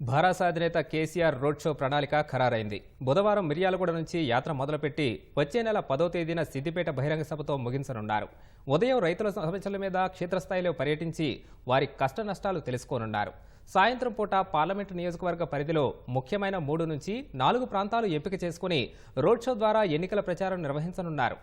భారాస అధినేత KCR road show ప్రణాళిక ఖరారైంది. బుధవారం మిర్యాలగూడ నుంచి యాత్ర మొదలుపెట్టి వచ్చే నెల పదో తేదీన సిద్దిపేట బహిరంగ సభతో ముగించనున్నారు. ఉదయం రైతుల సమస్యల మీద క్షేత్రస్థాయిలో పర్యటించి వారి కష్ట నష్టాలు తెలుసుకోనున్నారు. సాయంత్రం పూట పార్లమెంటు నియోజకవర్గ పరిధిలో ముఖ్యమైన మూడు నుంచి నాలుగు ప్రాంతాలు ఎంపిక చేసుకుని రోడ్ షో ద్వారా ఎన్నికల ప్రచారం నిర్వహించనున్నారు.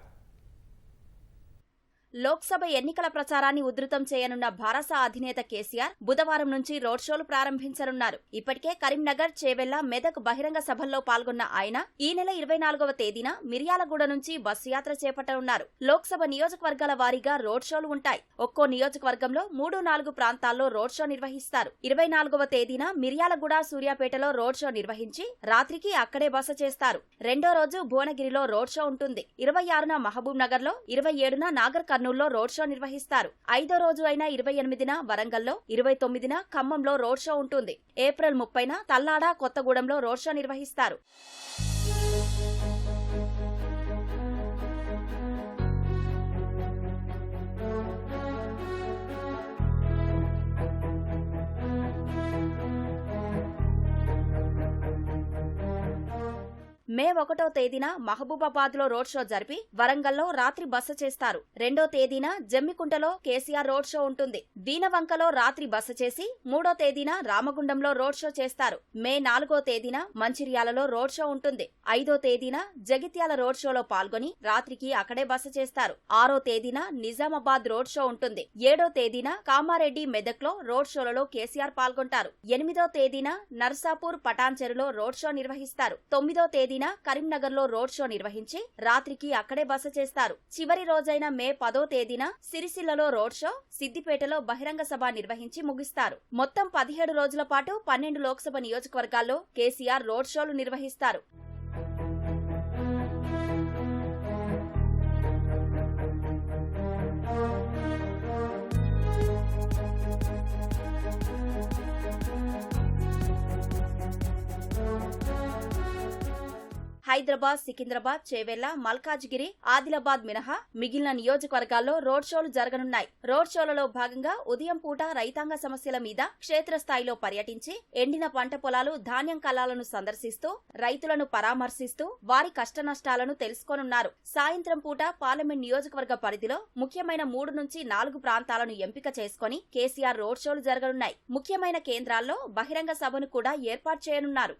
లోక్సభ ఎన్నికల ప్రచారాన్ని ఉధృతం చేయనున్న భారస అధినేత కేసీఆర్ బుధవారం నుంచి రోడ్ షోలు ప్రారంభించనున్నారు. ఇప్పటికే కరీంనగర్ చేవెళ్ళ మెదక్ బహిరంగ సభల్లో పాల్గొన్న ఆయన ఈ నెల ఇరవై నాలుగవ తేదీన మిర్యాలగూడ నుంచి బస్సు యాత్ర చేపట్టనున్నారు. లోక్సభ నియోజకవర్గాల వారీగా రోడ్ షోలు ఉంటాయి. ఒక్కో నియోజకవర్గంలో మూడు నాలుగు ప్రాంతాల్లో రోడ్ షో నిర్వహిస్తారు. ఇరవై నాలుగవ తేదీన మిర్యాలగూడ సూర్యాపేటలో రోడ్ షో నిర్వహించి రాత్రికి అక్కడే బస చేస్తారు. రెండో రోజు భువనగిరిలో రోడ్ షో ఉంటుంది. ఇరవై ఆరున మహబూబ్ నగర్లో ఇరవై ఏడున నాగర్ కర్నూల్లో రోడ్ షో నిర్వహిస్తారు. ఐదో రోజు అయిన ఇరవై ఎనిమిదిన వరంగల్లో ఇరవై తొమ్మిదిన ఖమ్మంలో రోడ్ షో ఉంటుంది. ఏప్రిల్ ముప్పైన తల్లాడ కొత్తగూడెంలో రోడ్ షో నిర్వహిస్తారు. మే ఒకటో తేదీన మహబూబాబాద్లో రోడ్ షో జరిపి వరంగల్లో రాత్రి బస చేస్తారు. రెండో తేదీన జమ్మికుంటలో కేసీఆర్ రోడ్ షో ఉంటుంది. దీనవంకలో రాత్రి బస చేసి మూడో తేదీన రామగుండంలో రోడ్ షో చేస్తారు. మే నాలుగో తేదీన మంచిర్యాలలో రోడ్ షో ఉంటుంది. ఐదో తేదీన జగిత్యాల రోడ్ షోలో పాల్గొని రాత్రికి అక్కడే బస చేస్తారు. ఆరో తేదీన నిజామాబాద్ రోడ్ షో ఉంటుంది. ఏడో తేదీన కామారెడ్డి మెదక్లో రోడ్ షోలలో కేసీఆర్ పాల్గొంటారు. ఎనిమిదో తేదీన నర్సాపూర్ పటాన్చెరులో రోడ్ షో నిర్వహిస్తారు. తొమ్మిదో తేదీన కరీంనగర్లో రోడ్ షో నిర్వహించి రాత్రికి అక్కడే బస చేస్తారు. చివరి రోజైన మే పదో తేదీన సిరిసిల్లలో రోడ్ షో సిద్దిపేటలో బహిరంగ సభ నిర్వహించి ముగిస్తారు. మొత్తం పదిహేడు రోజుల పాటు పన్నెండు లోక్సభ నియోజకవర్గాల్లో కేసీఆర్ రోడ్ షోలు నిర్వహిస్తారు. హైదరాబాద్ సికింద్రాబాద్ చేవెళ్ళ మల్కాజ్గిరి ఆదిలాబాద్ మినహా మిగిలిన నియోజకవర్గాల్లో రోడ్ షోలు జరగనున్నాయి. రోడ్ షోలలో భాగంగా ఉదయం పూట రైతాంగ సమస్యల మీద క్షేత్రస్థాయిలో పర్యటించి ఎండిన పంట పొలాలు ధాన్యం కళాలను సందర్శిస్తూ రైతులను పరామర్శిస్తూ వారి కష్టనష్టాలను తెలుసుకోనున్నారు. సాయంత్రం పూట పార్లమెంట్ నియోజకవర్గ పరిధిలో ముఖ్యమైన మూడు నుంచి నాలుగు ప్రాంతాలను ఎంపిక చేసుకుని కేసీఆర్ రోడ్ షోలు జరగనున్నాయి. ముఖ్యమైన కేంద్రాల్లో బహిరంగ సభను కూడా ఏర్పాటు చేయనున్నారు.